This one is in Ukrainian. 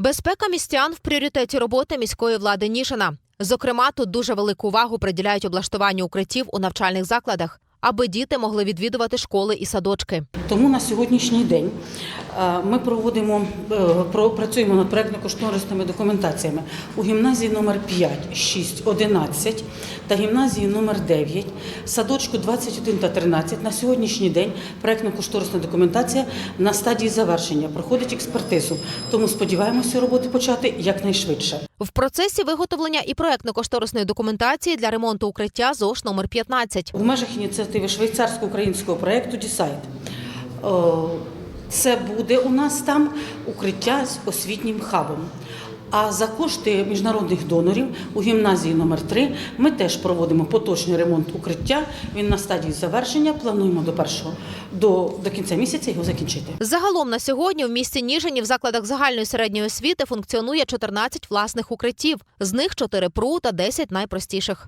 Безпека містян в пріоритеті роботи міської влади Ніжина. Зокрема, тут дуже велику увагу приділяють облаштуванню укриттів у навчальних закладах, аби діти могли відвідувати школи і садочки. Тому на сьогоднішній день е, ми проводимо е, працюємо над проектно-кошторисними документаціями у гімназії номер 5, 6, 11 та гімназії номер 9, садочку 21 та 13. На сьогоднішній день проектно-кошторисна документація на стадії завершення проходить експертизу. Тому сподіваємося роботи почати якнайшвидше. В процесі виготовлення і проектно-кошторисної документації для ремонту укриття ЗОШ номер 15. В межах ініціативи швейцарсько-українського проєкту Дісайт. Це буде у нас там укриття з освітнім хабом. А за кошти міжнародних донорів у гімназії номер 3 ми теж проводимо поточний ремонт укриття. Він на стадії завершення. Плануємо до першого до, до кінця місяця його закінчити. Загалом на сьогодні в місті Ніжині в закладах загальної середньої освіти функціонує 14 власних укриттів. З них 4 ПРУ та 10 найпростіших.